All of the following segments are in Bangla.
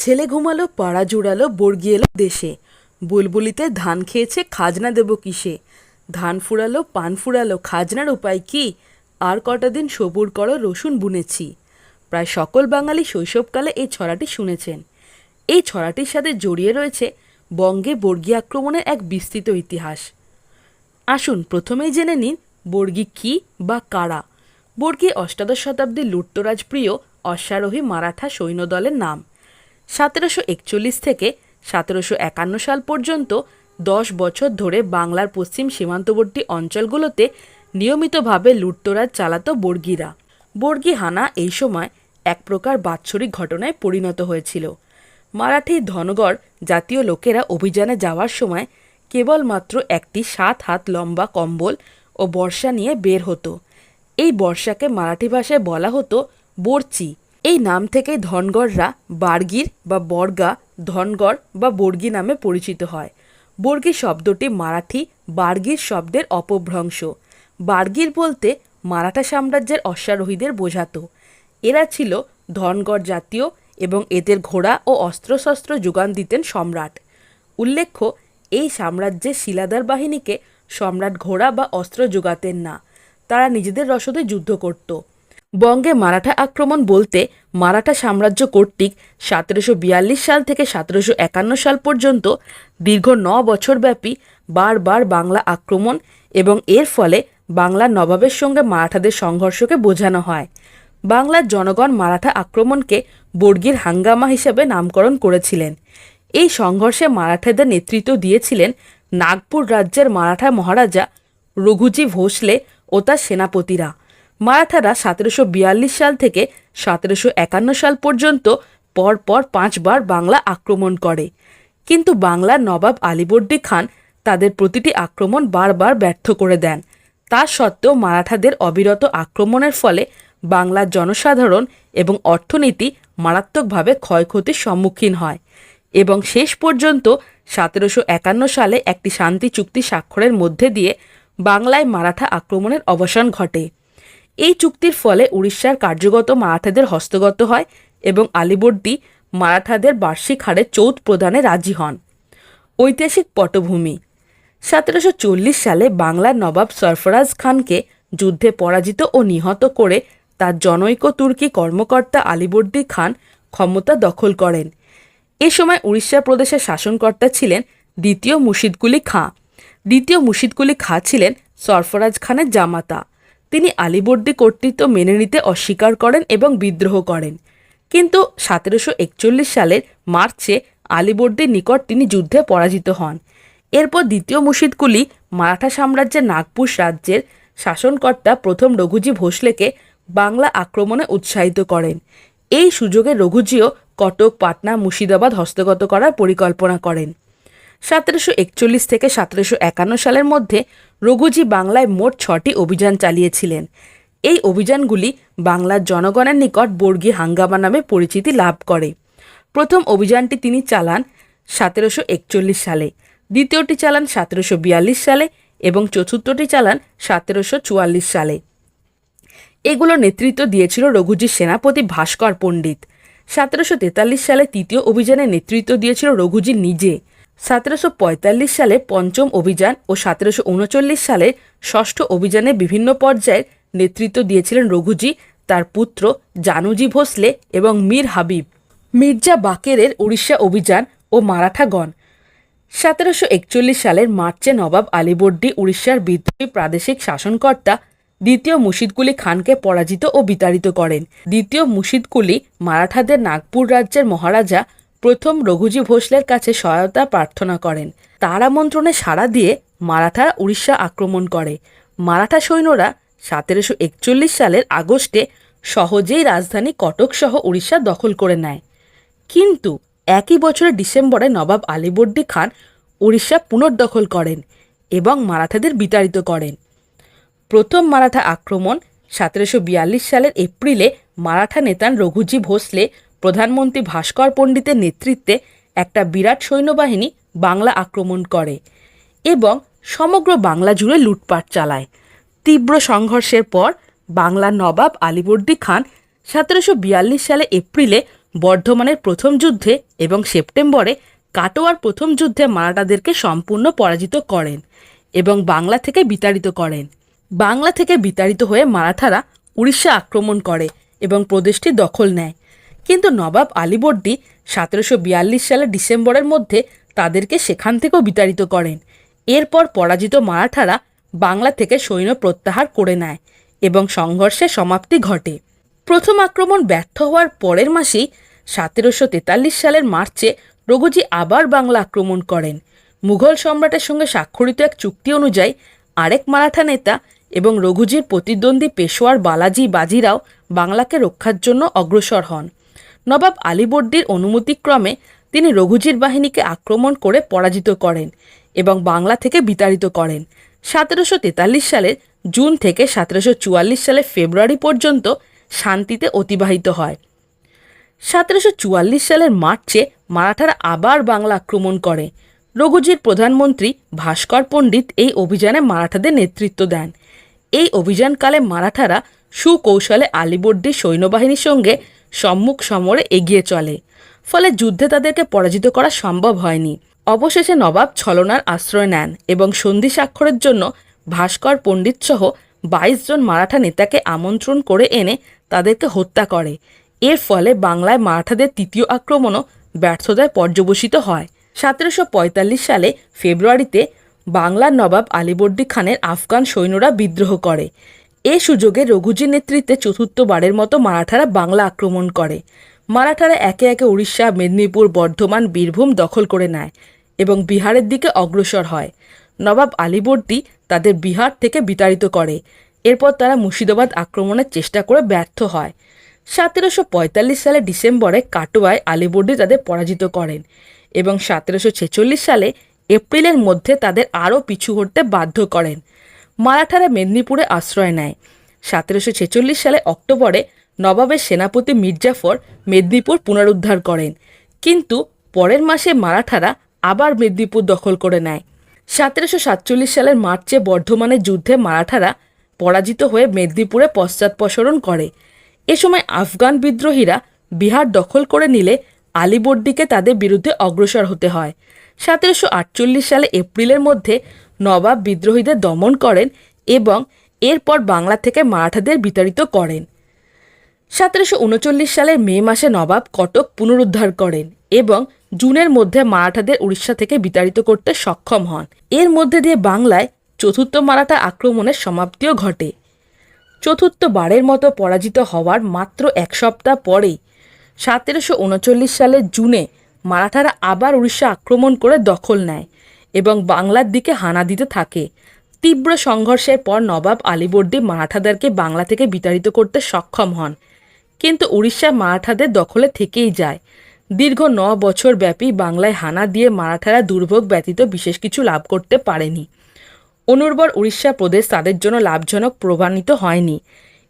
ছেলে ঘুমালো, পাড়া জুড়ালো, বর্গি এলো দেশে। বুলবুলিতে ধান খেয়েছে, খাজনা দেব কিসে? ধান ফুরালো, পান ফুরালো, খাজনার উপায় কি? আর কটা দিন সবুর করো, রসুন বুনেছি। প্রায় সকল বাঙালি শৈশবকালে এই ছড়াটি শুনেছেন। এই ছড়াটির সাথে জড়িয়ে রয়েছে বঙ্গে বর্গী আক্রমণের এক বিস্তৃত ইতিহাস। আসুন প্রথমেই জেনে নিন, বর্গী কী বা কারা? বর্গী অষ্টাদশ শতাব্দীর লুট্তরাজপ্রিয় অশ্বারোহী মারাঠা সৈন্যদলের নাম। সতেরোশো একচল্লিশ থেকে সতেরোশো একান্ন সাল পর্যন্ত দশ বছর ধরে বাংলার পশ্চিম সীমান্তবর্তী অঞ্চলগুলোতে নিয়মিতভাবে লুটতরাজ চালাতো বর্গীরা। বর্গী হানা এই সময় এক প্রকার বাৎসরিক ঘটনায় পরিণত হয়েছিল। মারাঠি ধনগড় জাতীয় লোকেরা অভিযানে যাওয়ার সময় কেবলমাত্র একটি সাত হাত লম্বা কম্বল ও বর্ষা নিয়ে বের হতো। এই বর্ষাকে মারাঠি ভাষায় বলা হতো বর্চি। এই নাম থেকেই ধনগড়রা বার্গির বা বর্গা, ধনগড় বা বর্গি নামে পরিচিত হয়। বর্গি শব্দটি মারাঠি বার্গির শব্দের অপভ্রংশ। বার্গির বলতে মারাঠা সাম্রাজ্যের অশ্বারোহীদের বোঝাতো। এরা ছিল ধনগড় জাতীয় এবং এদের ঘোড়া ও অস্ত্রশস্ত্র যোগান দিতেন সম্রাট। উল্লেখ্য, এই সাম্রাজ্যের শিলাদার বাহিনীকে সম্রাট ঘোড়া বা অস্ত্র যোগাতেন না। তারা নিজেদের রসদে যুদ্ধ করত। বঙ্গে মারাঠা আক্রমণ বলতে মারাঠা সাম্রাজ্য কর্তৃক সতেরোশো বিয়াল্লিশ সাল থেকে সতেরোশো একান্ন সাল পর্যন্ত দীর্ঘ ন বছরব্যাপী বারবার বাংলা আক্রমণ এবং এর ফলে বাংলার নবাবের সঙ্গে মারাঠাদের সংঘর্ষকে বোঝানো হয়। বাংলার জনগণ মারাঠা আক্রমণকে বর্গীর হাঙ্গামা হিসেবে নামকরণ করেছিলেন। এই সংঘর্ষে মারাঠাদের নেতৃত্ব দিয়েছিলেন নাগপুর রাজ্যের মারাঠা মহারাজা রঘুজি ভোসলে ও তার সেনাপতিরা। মারাঠারা সতেরোশো বিয়াল্লিশ সাল থেকে সতেরোশো একান্ন সাল পর্যন্ত পরপর পাঁচবার বাংলা আক্রমণ করে। কিন্তু বাংলার নবাব আলীবর্দী খান তাদের প্রতিটি আক্রমণ বারবার ব্যর্থ করে দেন। তা সত্ত্বেও মারাঠাদের অবিরত আক্রমণের ফলে বাংলার জনসাধারণ এবং অর্থনীতি মারাত্মকভাবে ক্ষয়ক্ষতির সম্মুখীন হয় এবং শেষ পর্যন্ত সতেরোশো একান্ন সালে একটি শান্তি চুক্তি স্বাক্ষরের মধ্যে দিয়ে বাংলায় মারাঠা আক্রমণের অবসান ঘটে। এই চুক্তির ফলে উড়িষ্যার কার্যগত মারাঠাদের হস্তগত হয় এবং আলিবর্দী মারাঠাদের বার্ষিক হারে চৌথ প্রদানে রাজি হন। ঐতিহাসিক পটভূমি। সতেরোশো চল্লিশ সালে বাংলার নবাব সরফরাজ খানকে যুদ্ধে পরাজিত ও নিহত করে তার জনৈক তুর্কি কর্মকর্তা আলিবর্দী খান ক্ষমতা দখল করেন। এ সময় উড়িষ্যা প্রদেশের শাসনকর্তা ছিলেন দ্বিতীয় মুর্শিদকুলি খাঁ। দ্বিতীয় মুর্শিদকুলি খাঁ ছিলেন সরফরাজ খানের জামাতা। তিনি আলিবর্দী কর্তৃত্ব মেনে নিতে অস্বীকার করেন এবং বিদ্রোহ করেন। কিন্তু সতেরোশো একচল্লিশ সালের মার্চে আলিবর্দীর নিকট তিনি যুদ্ধে পরাজিত হন। এরপর দ্বিতীয় মুর্শিদকুলি মারাঠা সাম্রাজ্যের নাগপুর রাজ্যের শাসনকর্তা প্রথম রঘুজি ভোসলেকে বাংলা আক্রমণে উৎসাহিত করেন। এই সুযোগে রঘুজিও কটক, পাটনা, মুর্শিদাবাদ হস্তগত করার পরিকল্পনা করেন। সতেরোশো একচল্লিশ থেকে সতেরোশো একান্ন সালের মধ্যে রঘুজি বাংলায় মোট ছটি অভিযান চালিয়েছিলেন। এই অভিযানগুলি বাংলার জনগণের নিকট বর্গী হাঙ্গামা নামে পরিচিতি লাভ করে। প্রথম অভিযানটি তিনি চালান সতেরোশো একচল্লিশ সালে, দ্বিতীয়টি চালান সতেরোশো বিয়াল্লিশ সালে এবং চতুর্থটি চালান সতেরোশো চুয়াল্লিশ সালে। এগুলো নেতৃত্ব দিয়েছিল রঘুজির সেনাপতি ভাস্কর পণ্ডিত। সতেরোশো তেতাল্লিশ সালে তৃতীয় অভিযানে নেতৃত্ব দিয়েছিল রঘুজি নিজে। সতেরোশো পঁয়তাল্লিশ সালে পঞ্চম অভিযান ও সতেরোশো উনচল্লিশ সালে ষষ্ঠ অভিযানে বিভিন্ন পর্যায়ের নেতৃত্ব দিয়েছিলেন রঘুজি, তার পুত্র জানুজি ভোসলে এবং মীর হাবিব। মির্জা বাকেরের উড়িষ্যা অভিযান ও মারাঠাগণ সতেরোশো একচল্লিশ সালের মার্চে নবাব আলীবর্দী উড়িষ্যার বিদ্রোহী প্রাদেশিক শাসনকর্তা দ্বিতীয় মুর্শিদকুলি খানকে পরাজিত ও বিতাড়িত করেন। দ্বিতীয় মুর্শিদকুলি মারাঠাদের নাগপুর রাজ্যের মহারাজা প্রথম রঘুজি ভোসলের কাছে সহায়তা প্রার্থনা করেন। তার আমন্ত্রণে সাড়া দিয়ে মারাঠারা উড়িষ্যা আক্রমণ করে। মারাঠা সৈন্যরা সতেরোশো একচল্লিশ সালের আগস্টে সহজেই রাজধানী কটক সহ উড়িষ্যা দখল করে নেয়। কিন্তু একই বছরের ডিসেম্বরে নবাব আলীবর্দী খান উড়িষ্যা পুনর্দখল করেন এবং মারাঠাদের বিতাড়িত করেন। প্রথম মারাঠা আক্রমণ সতেরোশো বিয়াল্লিশ সালের এপ্রিলে মারাঠা নেতান রঘুজি ভোসলে প্রধানমন্ত্রী ভাস্কর পণ্ডিতের নেতৃত্বে একটা বিরাট সৈন্যবাহিনী বাংলা আক্রমণ করে এবং সমগ্র বাংলা জুড়ে লুটপাট চালায়। তীব্র সংঘর্ষের পর বাংলার নবাব আলীবর্দী খান সতেরোশো বিয়াল্লিশ সালে এপ্রিলে বর্ধমানের প্রথম যুদ্ধে এবং সেপ্টেম্বরে কাটোয়ার প্রথম যুদ্ধে মারাঠাদেরকে সম্পূর্ণ পরাজিত করেন এবং বাংলা থেকে বিতাড়িত করেন। বাংলা থেকে বিতাড়িত হয়ে মারাঠারা উড়িষ্যা আক্রমণ করে এবং প্রদেশটি দখল নেয়। কিন্তু নবাব আলীবর্দী সতেরোশো বিয়াল্লিশ সালের ডিসেম্বরের মধ্যে তাদেরকে সেখান থেকেও বিতাড়িত করেন। এরপর পরাজিত মারাঠারা বাংলা থেকে সৈন্য প্রত্যাহার করে নেয় এবং সংঘর্ষের সমাপ্তি ঘটে। প্রথম আক্রমণ ব্যর্থ হওয়ার পরের মাসেই সতেরোশো তেতাল্লিশ সালের মার্চে রঘুজি আবার বাংলা আক্রমণ করেন। মুঘল সম্রাটের সঙ্গে স্বাক্ষরিত এক চুক্তি অনুযায়ী আরেক মারাঠা নেতা এবং রঘুজির প্রতিদ্বন্দ্বী পেশোয়ার বালাজি বাজিরাও বাংলাকে রক্ষার জন্য অগ্রসর হন। নবাব আলীবর্দীর অনুমতিক্রমে তিনি রঘুজির বাহিনীকে আক্রমণ করে পরাজিত করেন এবং বাংলা থেকে বিতাড়িত করেন। সতেরোশো তেতাল্লিশ সালের জুন থেকে সতেরোশো চুয়াল্লিশ সালের ফেব্রুয়ারি পর্যন্ত শান্তিতে অতিবাহিত হয়। সতেরোশো চুয়াল্লিশ সালের মার্চে মারাঠারা আবার বাংলা আক্রমণ করে। রঘুজির প্রধানমন্ত্রী ভাস্কর পণ্ডিত এই অভিযানে মারাঠাদের নেতৃত্ব দেন। এই অভিযানকালে মারাঠারা সুকৌশলে আলিবর্দী সৈন্যবাহিনীর সঙ্গে সম্মুখ সমরে এগিয়ে চলে। ফলে যুদ্ধে তাদেরকে পরাজিত করা সম্ভব হয়নি। অবশেষে নবাব ছলনার আশ্রয় নেন এবং সন্ধি স্বাক্ষরের জন্য ভাস্কর পণ্ডিত সহ বাইশ জন মারাঠা নেতাকে আমন্ত্রণ করে এনে তাদেরকে হত্যা করে। এর ফলে বাংলায় মারাঠাদের তৃতীয় আক্রমণও ব্যর্থতায় পর্যবসিত হয়। সতেরোশো পঁয়তাল্লিশ সালে ফেব্রুয়ারিতে বাংলার নবাব আলীবর্দী খানের আফগান সৈন্যরা বিদ্রোহ করে। এ সুযোগে রঘুজির নেতৃত্বে চতুর্থবারের মতো মারাঠারা বাংলা আক্রমণ করে। মারাঠারা একে একে উড়িষ্যা, মেদিনীপুর, বর্ধমান, বীরভূম দখল করে নেয় এবং বিহারের দিকে অগ্রসর হয়। নবাব আলীবর্দী তাদের বিহার থেকে বিতাড়িত করে। এরপর তারা মুর্শিদাবাদ আক্রমণের চেষ্টা করে ব্যর্থ হয়। সতেরোশো পঁয়তাল্লিশ সালে ডিসেম্বরে কাটোয়ায় আলীবর্দী তাদের পরাজিত করেন এবং সতেরোশো ছেচল্লিশ সালে এপ্রিলের মধ্যে তাদের আরও পিছু হটতে বাধ্য করেন। মারাঠারা মেদিনীপুরে আশ্রয় নেয়। সতেরোশো ছেচল্লিশ সালে অক্টোবরে নবাবের সেনাপতি মির্জাফর মেদিনীপুর পুনরুদ্ধার করেন। কিন্তু পরের মাসে মারাঠারা আবার মেদিনীপুর দখল করে নেয়। সতেরোশো সাতচল্লিশ সালের মার্চে বর্ধমানের যুদ্ধে মারাঠারা পরাজিত হয়ে মেদিনীপুরে পশ্চাৎপসরণ করে। এ সময় আফগান বিদ্রোহীরা বিহার দখল করে নিলে আলীবর্দীকে তাদের বিরুদ্ধে অগ্রসর হতে হয়। সতেরোশো আটচল্লিশ সালে এপ্রিলের মধ্যে নবাব বিদ্রোহীদের দমন করেন এবং এরপর বাংলা থেকে মারাঠাদের বিতাড়িত করেন। সতেরোশো উনচল্লিশ সালের মে মাসে নবাব কটক পুনরুদ্ধার করেন এবং জুনের মধ্যে মারাঠাদের উড়িষ্যা থেকে বিতাড়িত করতে সক্ষম হন। এর মধ্যে দিয়ে বাংলায় চতুর্থ মারাঠা আক্রমণের সমাপ্তিও ঘটে। চতুর্থ বারের মতো পরাজিত হওয়ার মাত্র এক সপ্তাহ পরেই সতেরোশো উনচল্লিশ সালের জুনে মারাঠারা আবার উড়িষ্যা আক্রমণ করে দখল নেয়। এবং বাংলার দিকে হানা দিতে থাকে। তীব্র সংঘর্ষের পর নবাব আলীবর্দী মারাঠাদেরকে বাংলা থেকে বিতাড়িত করতে সক্ষম হন। কিন্তু উড়িষ্যা মারাঠাদের দখলে থেকেই যায়। দীর্ঘ ন বছর ব্যাপী বাংলায় হানা দিয়ে মারাঠারা দুর্ভোগ ব্যতীত বিশেষ কিছু লাভ করতে পারেনি। অনুর্বর উড়িষ্যা প্রদেশ তাদের জন্য লাভজনক প্রমাণিত হয়নি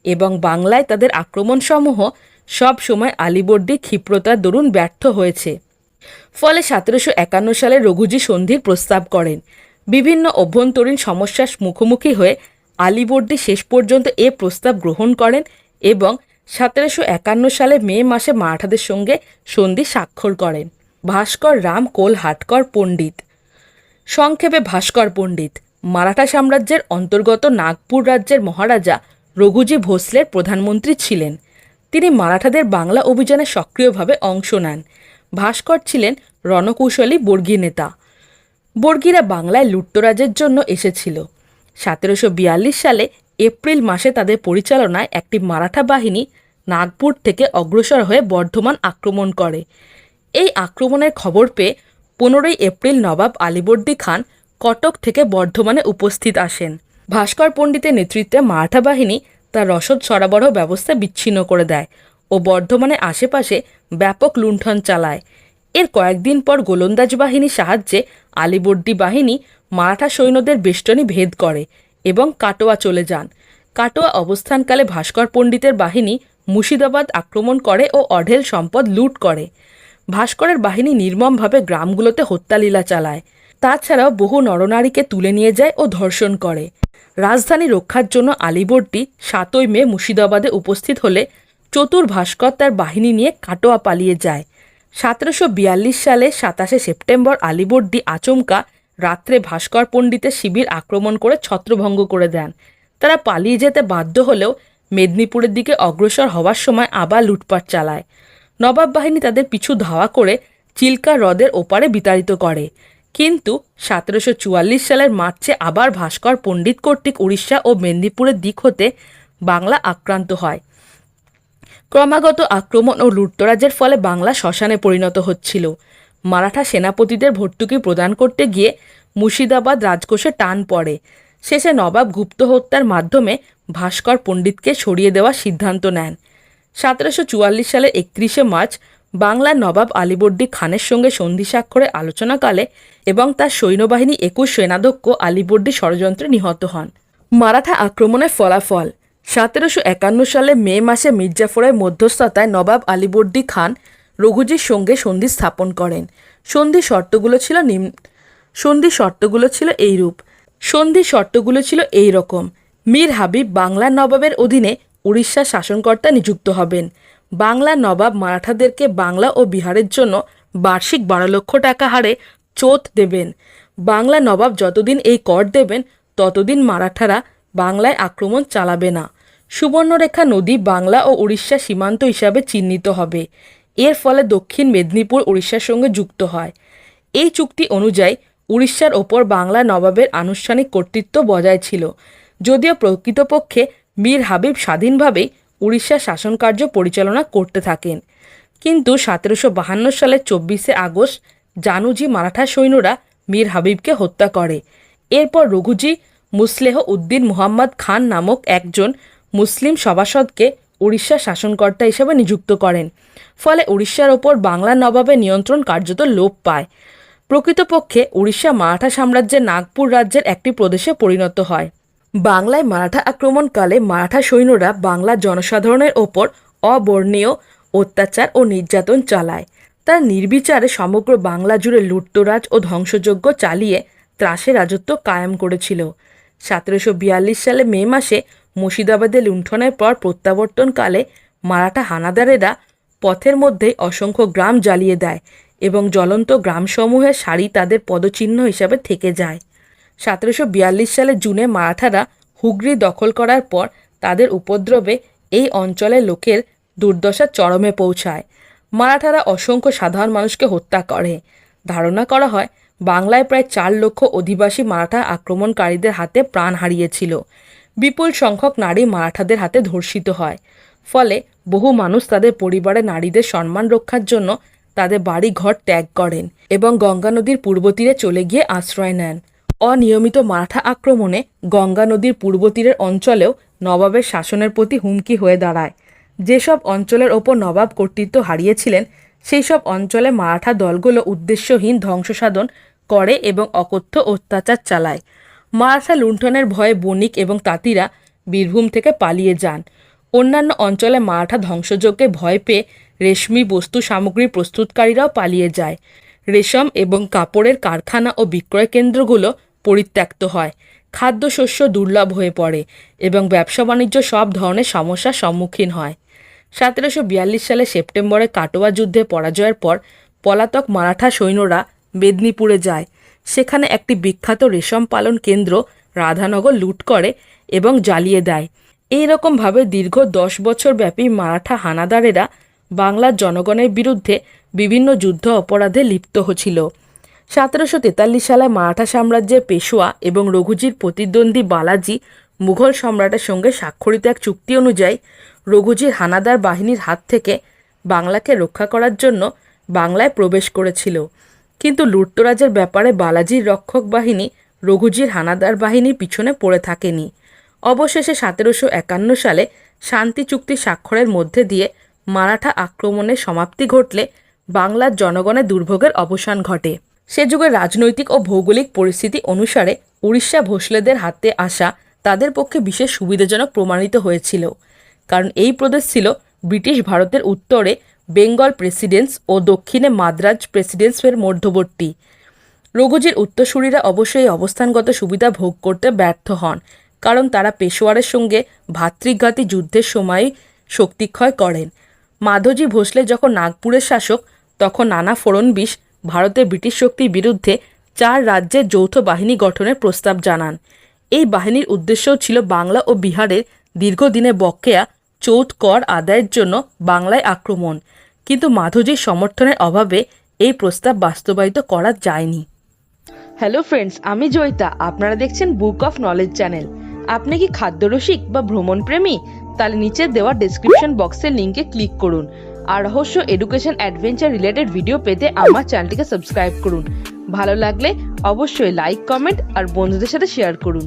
এবং বাংলায় তাদের আক্রমণসমূহ সব সময় আলীবর্দী ক্ষিপ্রতার দরুন ব্যর্থ হয়েছে। ফলে সতেরোশো একান্ন সালে রঘুজি সন্ধির প্রস্তাব করেন। বিভিন্ন অভ্যন্তরীণ সমস্যার মুখোমুখি হয়ে আলীবর্দী শেষ পর্যন্ত এ প্রস্তাব গ্রহণ করেন এবং সতেরোশো একান্ন সালে মে মাসে মারাঠাদের সঙ্গে সন্ধি স্বাক্ষর করেন। ভাস্কর রাম কোল হাটকর পণ্ডিত। সংক্ষেপে ভাস্কর পণ্ডিত, মারাঠা সাম্রাজ্যের অন্তর্গত নাগপুর রাজ্যের মহারাজা রঘুজি ভোসলের প্রধানমন্ত্রী ছিলেন। তিনি মারাঠাদের বাংলা অভিযানে সক্রিয়ভাবে অংশ নেন। ভাস্কর ছিলেন রণকৌশলী বর্গী নেতা। বর্গীরা বাংলায় লুট্তরাজের জন্য এসেছিল। সতেরোশো বিয়াল্লিশ সালে এপ্রিল মাসে তাদের পরিচালনায় একটি মারাঠা বাহিনী নাগপুর থেকে অগ্রসর হয়ে বর্ধমান আক্রমণ করে। এই আক্রমণের খবর পেয়ে পনেরোই এপ্রিল নবাব আলীবর্দী খান কটক থেকে বর্ধমানে উপস্থিত আসেন। ভাস্কর পণ্ডিতের নেতৃত্বে মারাঠা বাহিনী তার রসদ সরবরাহ ব্যবস্থা বিচ্ছিন্ন করে দেয়। ও বর্ধমানের আশেপাশে ব্যাপক লুণ্ঠন চালায়। এর কয়েকদিন পর গোলন্দাজ বাহিনীর সাহায্যে আলীবর্দী বাহিনী মারাঠা সৈন্যদের বেষ্টনী ভেদ করে এবং কাটোয়া চলে যান। কাটোয়া অবস্থানকালে ভাস্কর পণ্ডিতের বাহিনী মুর্শিদাবাদ আক্রমণ করে ও অঢেল সম্পদ লুট করে। ভাস্করের বাহিনী নির্মমভাবে গ্রামগুলোতে হত্যালীলা চালায়। তাছাড়াও বহু নরনারীকে তুলে নিয়ে যায় ও ধর্ষণ করে। রাজধানী রক্ষার জন্য আলীবর্দী সাতই মে মুর্শিদাবাদে উপস্থিত হলে চতুর ভাস্কর তার বাহিনী নিয়ে কাটোয়া পালিয়ে যায়। সতেরোশো বিয়াল্লিশ সালে সাতাশে সেপ্টেম্বর আলিবর্দি আচমকা রাত্রে ভাস্কর পণ্ডিতের শিবির আক্রমণ করে ছত্রভঙ্গ করে দেন। তারা পালিয়ে যেতে বাধ্য হলেও মেদিনীপুরের দিকে অগ্রসর হওয়ার সময় আবার লুটপাট চালায়। নবাব বাহিনী তাদের পিছু ধাওয়া করে চিল্কা হ্রদের ওপারে বিতাড়িত করে। কিন্তু সতেরোশো চুয়াল্লিশ সালের মার্চে আবার ভাস্কর পণ্ডিত কর্তৃক উড়িষ্যা ও মেদিনীপুরের দিক হতে বাংলা আক্রান্ত হয়। ক্রমাগত আক্রমণ ও লুটতরাজের ফলে বাংলা শ্মশানে পরিণত হচ্ছিল। মারাঠা সেনাপতিদের ভর্তুকি প্রদান করতে গিয়ে মুর্শিদাবাদ রাজকোষে টান পড়ে। শেষে নবাব গুপ্ত হত্যার মাধ্যমে ভাস্কর পণ্ডিতকে সরিয়ে দেওয়ার সিদ্ধান্ত নেন। সতেরোশো চুয়াল্লিশ সালে একত্রিশে মার্চ বাংলার নবাব আলিবর্দী খানের সঙ্গে সন্ধি স্বাক্ষরে আলোচনাকালে এবং তার সৈন্যবাহিনী একুশ সেনাধ্যক্ষ আলীবর্দী ষড়যন্ত্রে নিহত হন। মারাঠা আক্রমণের ফলাফল সতেরোশো একান্ন সালে মে মাসে মির্জাফরের মধ্যস্থতায় নবাব আলীবর্দী খান রঘুজির সঙ্গে সন্ধি স্থাপন করেন। সন্ধি শর্তগুলো ছিল নিম সন্ধি শর্তগুলো ছিল এইরূপ। সন্ধি শর্তগুলো ছিল এই রকম মীর হাবিব বাংলার নবাবের অধীনে উড়িষ্যার শাসনকর্তা নিযুক্ত হবেন। বাংলার নবাব মারাঠাদেরকে বাংলা ও বিহারের জন্য বার্ষিক বারো লক্ষ টাকা হারে চোত দেবেন। বাংলা নবাব যতদিন এই কর দেবেন, ততদিন মারাঠারা বাংলায় আক্রমণ চালাবে না। সুবর্ণরেখা নদী বাংলা ও উড়িষ্যা সীমান্ত হিসাবে চিহ্নিত হবে। এর ফলে দক্ষিণ মেদিনীপুর উড়িষ্যার সঙ্গে যুক্ত হয়। এই চুক্তি অনুযায়ী উড়িষ্যার ওপর বাংলা নবাবের আনুষ্ঠানিক কর্তৃত্ব বজায় ছিল। যদিও প্রকৃতপক্ষে মীর হাবিব স্বাধীনভাবেই উড়িষ্যার শাসনকার্য পরিচালনা করতে থাকেন। কিন্তু সতেরোশো বাহান্ন সালের চব্বিশে আগস্ট জানুজি মারাঠা সৈন্যরা মীর হাবিবকে হত্যা করে। এরপর রঘুজি মুসলেহ উদ্দিন মুহাম্মদ খান নামক একজন মুসলিম সভাসদকে উড়িষ্যার শাসনকর্তা হিসেবে নিযুক্ত করেন। ফলে উড়িষ্যার ওপর বাংলা নবাবের নিয়ন্ত্রণ কার্যত লোপ পায়। প্রকৃতপক্ষে উড়িষ্যা মারাঠা সাম্রাজ্যের নাগপুর রাজ্যের একটি প্রদেশে পরিণত হয়। বাংলায় মারাঠা আক্রমণকালে মারাঠা সৈন্যরা বাংলার জনসাধারণের ওপর অবর্ণীয় অত্যাচার ও নির্যাতন চালায়। তারা নির্বিচারে সমগ্র বাংলা জুড়ে লুটতরাজ ও ধ্বংসযজ্ঞ চালিয়ে ত্রাসে রাজত্ব কায়েম করেছিল। সতেরোশো বিয়াল্লিশ সালে মে মাসে মুর্শিদাবাদে লুণ্ঠনের পর প্রত্যাবর্তনকালে মারাঠা হানাদারেরা পথের মধ্যেই অসংখ্য গ্রাম জ্বালিয়ে দেয় এবং জ্বলন্ত গ্রামসমূহের সারি তাদের পদচিহ্ন হিসাবে থেকে যায়। সতেরোশো বিয়াল্লিশ সালে জুনে মারাঠারা হুগলি দখল করার পর তাদের উপদ্রবে এই অঞ্চলের লোকের দুর্দশা চরমে পৌঁছায়। মারাঠারা অসংখ্য সাধারণ মানুষকে হত্যা করে। ধারণা করা হয়, বাংলায় প্রায় চার লক্ষ অধিবাসী মারাঠা আক্রমণকারীদের হাতে প্রাণ হারিয়েছিল। বিপুল সংখ্যক নারী মারাঠাদের হাতে ধর্ষিত হয়। ফলে বহু মানুষ তাদের পরিবারে নারীদের সম্মান রক্ষার জন্য তাদের বাড়ি ঘর ত্যাগ করেন এবং গঙ্গা নদীর পূর্ব তীরে চলে গিয়ে আশ্রয় নেন। অনিয়মিত মারাঠা আক্রমণে গঙ্গা নদীর পূর্ব তীরের অঞ্চলেও নবাবের শাসনের প্রতি হুমকি হয়ে দাঁড়ায়। যেসব অঞ্চলের ওপর নবাব কর্তৃত্ব হারিয়েছিলেন সেই সব অঞ্চলে মারাঠা দলগুলো উদ্দেশ্যহীন ধ্বংসসাধন করে এবং অকথ্য অত্যাচার চালায়। মারাঠা লুণ্ঠনের ভয়ে বণিক এবং তাঁতিরা বীরভূম থেকে পালিয়ে যান। অন্যান্য অঞ্চলে মারাঠা ধ্বংসযজ্ঞে ভয় পেয়ে রেশমি বস্তু সামগ্রী প্রস্তুতকারীরাও পালিয়ে যায়। রেশম এবং কাপড়ের কারখানা ও বিক্রয় কেন্দ্রগুলো পরিত্যক্ত হয়। খাদ্যশস্য দুর্লভ হয়ে পড়ে এবং ব্যবসা বাণিজ্য সব ধরনের সমস্যার সম্মুখীন হয়। সতেরোশো বিয়াল্লিশ সালে সেপ্টেম্বরে কাটোয়া যুদ্ধে পরাজয়ের পর পলাতক মারাঠা সৈন্যরা মেদিনীপুরে যায়। সেখানে একটি বিখ্যাত রেশম পালন কেন্দ্র রাধানগর লুট করে এবং জ্বালিয়ে দেয়। এই রকমভাবে দীর্ঘ দশ বছর ব্যাপী মারাঠা হানাদারেরা বাংলার জনগণের বিরুদ্ধে বিভিন্ন যুদ্ধ অপরাধে লিপ্ত হচ্ছিল। সতেরোশো তেতাল্লিশ সালে মারাঠা সাম্রাজ্যের পেশোয়া এবং রঘুজির প্রতিদ্বন্দ্বী বালাজি মুঘল সম্রাটের সঙ্গে স্বাক্ষরিত এক চুক্তি অনুযায়ী রঘুজির হানাদার বাহিনীর হাত থেকে বাংলাকে রক্ষা করার জন্য বাংলায় প্রবেশ করেছিল। কিন্তু লুটতরাজের ব্যাপারে বালাজির রক্ষক বাহিনী, রঘুজির হানাদার বাহিনীর পিছনে পড়ে থাকেনি। অবশেষে সতেরোশো একান্ন সালে শান্তি চুক্তি স্বাক্ষরের মধ্যে দিয়ে মারাঠা আক্রমণের সমাপ্তি ঘটলে বাংলার জনগণের দুর্ভোগের অবসান ঘটে। সে যুগে রাজনৈতিক ও ভৌগোলিক পরিস্থিতি অনুসারে উড়িষ্যা ভোসলেদের হাতে আসা তাদের পক্ষে বিশেষ সুবিধাজনক প্রমাণিত হয়েছিল। কারণ এই প্রদেশ ছিল ব্রিটিশ ভারতের উত্তরে বেঙ্গল প্রেসিডেন্স ও দক্ষিণে মাদ্রাজ প্রেসিডেন্সের মধ্যবর্তী। রঘুজির উত্তরসূরিরা অবশ্যই অবস্থানগত সুবিধা ভোগ করতে ব্যর্থ হন, কারণ তারা পেশোয়ারের সঙ্গে ভাতৃঘাতী যুদ্ধের সময় শক্তিক্ষয় করেন। মাধবজী ভোসলে যখন নাগপুরের শাসক, তখন নানা ফড়নবিশ ভারতের ব্রিটিশ শক্তির বিরুদ্ধে চার রাজ্যের যৌথ বাহিনী গঠনের প্রস্তাব জানান। এই বাহিনীর উদ্দেশ্যও ছিল বাংলা ও বিহারের দীর্ঘদিনে বকেয়া চৌথ কর আদায়ের জন্য বাংলায় আক্রমণ। কিন্তু মাধবজির সমর্থনের অভাবে এই প্রস্তাব বাস্তবায়িত করা যায়নি। হ্যালো ফ্রেন্ডস আমি জয়িতা। আপনারা দেখছেন বুক অফ নলেজ চ্যানেল আপনি কি খাদ্যরসিক বা ভ্রমণপ্রেমী? তাহলে নিচে দেওয়া ডেসক্রিপশন বক্সের লিঙ্কে ক্লিক করুন। আর রহস্য এডুকেশন অ্যাডভেঞ্চার রিলেটেড ভিডিও পেতে আমার চ্যানেলটিকে সাবস্ক্রাইব করুন। ভালো লাগলে অবশ্যই লাইক কমেন্ট আর বন্ধুদের সাথে শেয়ার করুন।